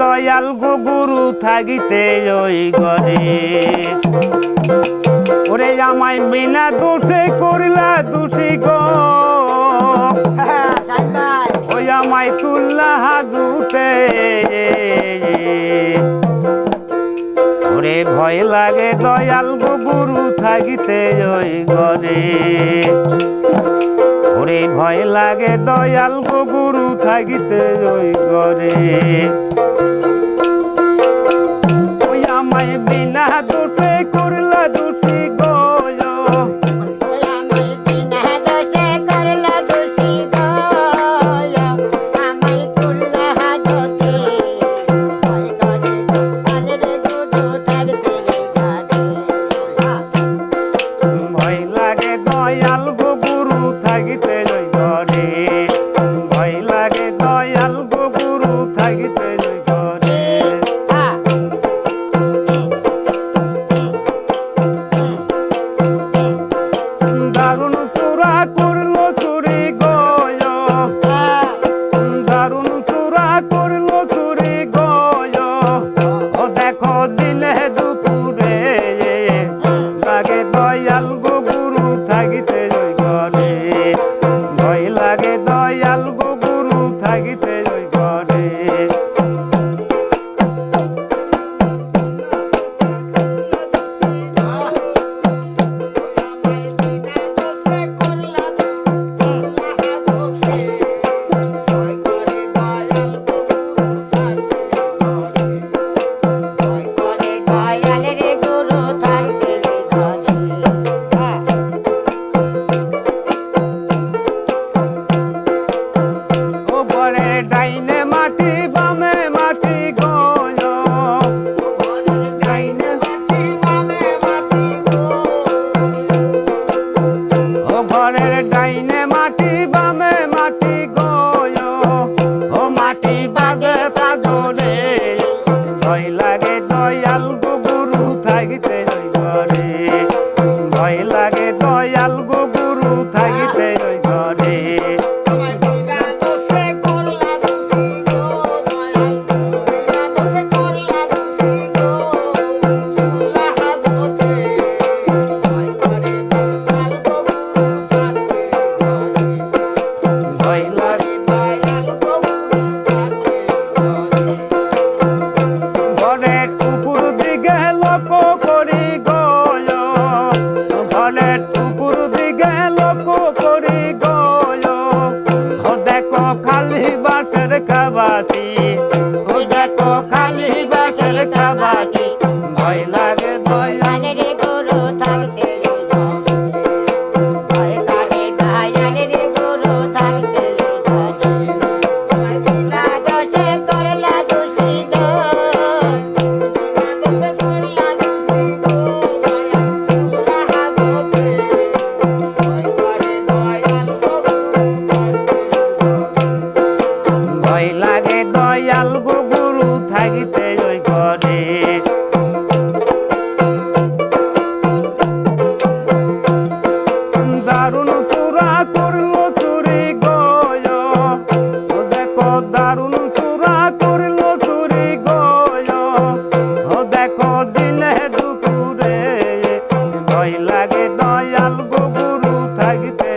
দয়াল গুরু থাকিতে ওই ঘরে। ওরে আমায় বিনা দোষে করিলা দোষী গো। ওই আমায় তুল্লা হাজুতে ওরে ভয় লাগে দয়াল গুরু থাকিতে ওই ঘরে। ওরে ভয় লাগে দয়াল গুরু থাকিতে ওই ঘরে। দুটোই করে লাগে দয়াল গো গুরু থাকিতে জানে প্রবাসী গো থাকিতে ওই ঘরে দারুণ সুরা করল চুরি গয়। দেখো দারুণ সুরা করল চুরি গয়। দেখো দিলে দুপুরে ভয় লাগে দয়াল গো গুরু থাকিতে